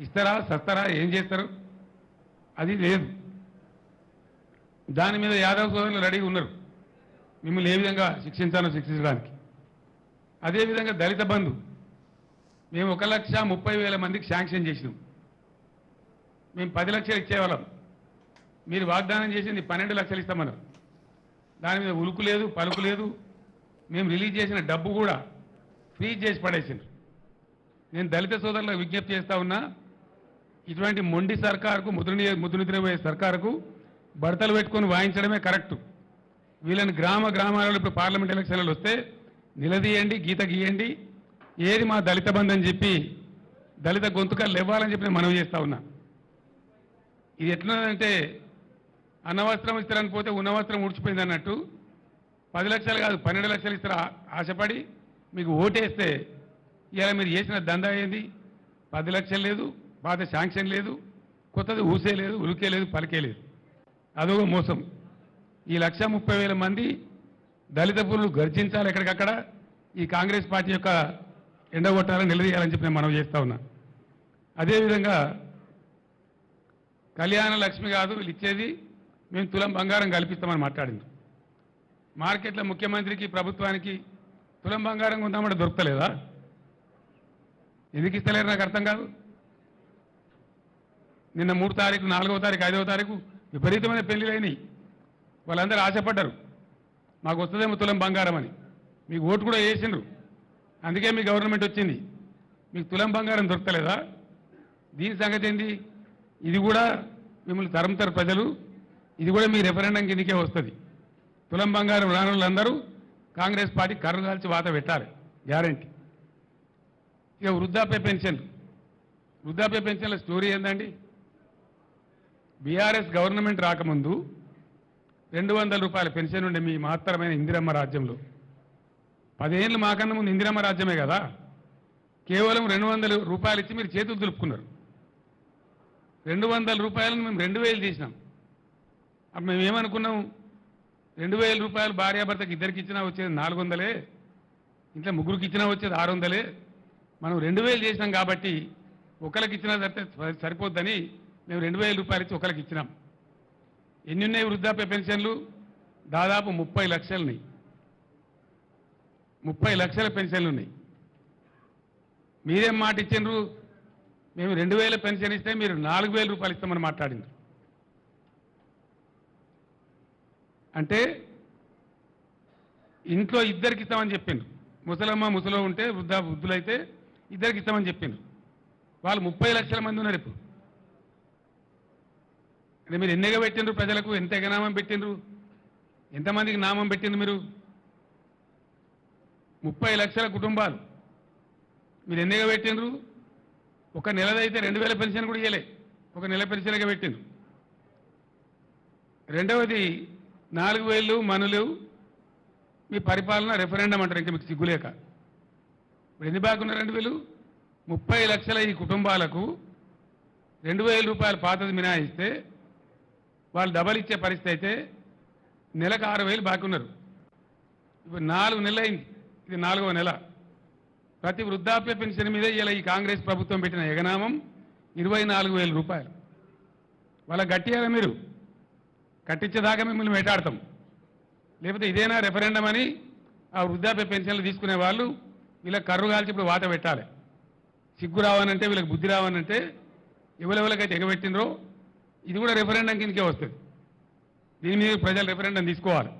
ఇస్తారా సస్తారా ఏం చేస్తారు? అది లేదు. దాని మీద యాదవ్ సోదరులు రెడీగా ఉన్నారు. మిమ్మల్ని ఏ విధంగా శిక్షించాలో శిక్షించడానికి. అదేవిధంగా దళిత బంధు. మేము ఒక లక్ష ముప్పై వేల మందికి శాంక్షన్ చేసినాం. మేము పది లక్షలు ఇచ్చేవాళ్ళం. మీరు వాగ్దానం చేసింది పన్నెండు లక్షలు ఇస్తామన్నారు. దాని మీద ఉలుకు లేదు పలుకు లేదు. మేము రిలీజ్ చేసిన డబ్బు కూడా ఫ్రీజ్ చేసి పడేసిండ్రు. నేను దళిత సోదరులకు విజ్ఞప్తి చేస్తా ఉన్నా ఇటువంటి మొండి సర్కారుకు ముద్రని ముద్రనిద్రపోయే సర్కారుకు బడతలు పెట్టుకొని వాయించడమే కరెక్ట్. వీళ్ళని గ్రామ గ్రామాలలో ఇప్పుడు పార్లమెంట్ ఎలక్షన్లు వస్తే నిలదీయండి గీత గీయండి ఏది మా దళిత బంధు అని చెప్పి దళిత గొంతుకలు లేవాలని చెప్పి నేను మనవి చేస్తా ఉన్నా. ఇది ఎట్లున్నదంటే అన్నవస్త్రం ఇస్తారని పోతే ఉన్నవస్త్రం ఉడిచిపోయింది అన్నట్టు పది లక్షలు కాదు పన్నెండు లక్షలు ఇస్తారు ఆశపడి మీకు ఓటేస్తే ఇలా మీరు చేసిన దందా ఏంది? పది లక్షలు లేదు పాత శాంక్షన్ లేదు కొత్తది ఊసే లేదు ఉలికే లేదు పలికే లేదు. అదొక మోసం. ఈ లక్ష ముప్పై వేల మంది దళిత పురులు గర్జించాలి ఎక్కడికక్కడ ఈ కాంగ్రెస్ పార్టీ యొక్క ఎండగొట్టాలని నిలదీయాలని చెప్పి నేను మనవి చేస్తా ఉన్నా. అదేవిధంగా కళ్యాణ లక్ష్మి కాదు వీళ్ళు ఇచ్చేది మేము తులం బంగారం కల్పిస్తామని మాట్లాడింది. మార్కెట్లో ముఖ్యమంత్రికి ప్రభుత్వానికి తులం బంగారం కొందామంటే దొరకలేదా ఎందుకు ఇస్తలేరు నాకు అర్థం కాదు. నిన్న మూడు తారీఖు నాలుగవ తారీఖు ఐదవ తారీఖు విపరీతమైన పెళ్ళిళ్ళు వాళ్ళందరూ ఆశపడ్డారు. మాకు వస్తుందేమో తులం బంగారం అని. మీకు ఓటు కూడా వేసిండ్రు. అందుకే మీ గవర్నమెంట్ వచ్చింది. మీకు తులం బంగారం దొరకలేదా? దీని సంగతి ఏంటి? ఇది కూడా మిమ్మల్ని తరుముతారు ప్రజలు. ఇది కూడా మీ రెఫరెండం కిందకే వస్తుంది. తులం బంగారం రాని వాళ్ళందరూ కాంగ్రెస్ పార్టీ కర్రు కాల్చి వాత పెట్టాలి. గ్యారంటీ. ఇక వృద్ధాప్య పెన్షన్. వృద్ధాప్య పెన్షన్ల స్టోరీ ఏందండి? బీఆర్ఎస్ గవర్నమెంట్ రాకముందు రెండు వందల రూపాయల పెన్షన్ ఉండే మీ మహత్తరమైన ఇందిరమ్మ రాజ్యంలో. పదేళ్ళు మాకన్నా ముందు ఇందిరమ్మ రాజ్యమే కదా? కేవలం రెండు వందల రూపాయలు ఇచ్చి మీరు చేతులు దులుపుకున్నారు. రెండు వందల రూపాయలను మేము రెండు వేలు చేసినాం అప్పుడు మేము ఏమనుకున్నాం? రెండు వేల రూపాయలు భార్యాభర్తకి ఇద్దరికి ఇచ్చినా వచ్చేది నాలుగు వందలే. ఇంట్లో ముగ్గురికి ఇచ్చినా వచ్చేది ఆరు వందలే. మనం రెండు వేలు చేసినాం కాబట్టి ఒకరికి ఇచ్చినా సరిపోద్దని మేము రెండు వేల రూపాయలు ఇచ్చి ఒకరికి ఇచ్చినాం. ఎన్ని ఉన్నాయి వృద్ధాప్య పెన్షన్లు? దాదాపు ముప్పై లక్షలున్నాయి. ముప్పై లక్షల పెన్షన్లు ఉన్నాయి మీరేం మాట ఇచ్చిండ్రు? మేము రెండు వేల పెన్షన్ ఇస్తే మీరు నాలుగు వేల రూపాయలు ఇస్తామని మాట్లాడిండ్రు. అంటే ఇంట్లో ఇద్దరికి ఇస్తామని చెప్పిండ్రు. ముసలమ్మ ముసలో ఉంటే వృద్ధ వృద్ధులైతే ఇద్దరికి ఇస్తామని చెప్పిండ్రు. వాళ్ళు ముప్పై లక్షల మంది ఉన్నారు ఇప్పుడు. అంటే మీరు ఎన్నిగా పెట్టిండ్రు ప్రజలకు? ఎంత ఎగనామం పెట్టిండ్రు? ఎంతమందికి నామం పెట్టిండ్రు మీరు? ముప్పై లక్షల కుటుంబాలు. మీరు ఎన్నిగా పెట్టిండ్రు? ఒక నెలదైతే రెండు వేల పెన్షన్ కూడా ఇవ్వలే ఒక నెల పెన్షన్గా పెట్టిండ్రు. రెండవది నాలుగు వేలు మనులు మీ పరిపాలన రెఫరెండం అంటారు. ఇంకా మీకు సిగ్గులేక. ఇప్పుడు ఎన్ని బాగున్న రెండు వేలు? ముప్పై లక్షల ఈ కుటుంబాలకు రెండు వేల రూపాయలు పాతది మినాయిస్తే వాళ్ళు డబల్ ఇచ్చే పరిస్థితి అయితే నెలకు ఆరు వేలు బాకీ ఉన్నారు. ఇప్పుడు నాలుగు నెలలు అయింది. ఇది నాలుగవ నెల. ప్రతి వృద్ధాప్య పెన్షన్ మీద ఇలా ఈ కాంగ్రెస్ ప్రభుత్వం పెట్టిన ఎగనామం ఇరవై నాలుగు వేల రూపాయలు. వాళ్ళ గట్టిగా మీరు. కట్టించేదాకా మిమ్మల్ని వేటాడతాం. లేకపోతే ఇదేనా రెఫరెండం అని ఆ వృద్ధాప్య పెన్షన్లు తీసుకునే వాళ్ళు వీళ్ళ కర్రు కాల్చి ఇప్పుడు వాత పెట్టాలి. సిగ్గు రావనంటే వీళ్ళకి బుద్ధి రావనంటే ఎవరెవరికైతే ఎగబెట్టినరో ఇది కూడా రెఫరెండం కిందకే వస్తుంది. దీని మీద ప్రజలు రెఫరెండం తీసుకోవాలి.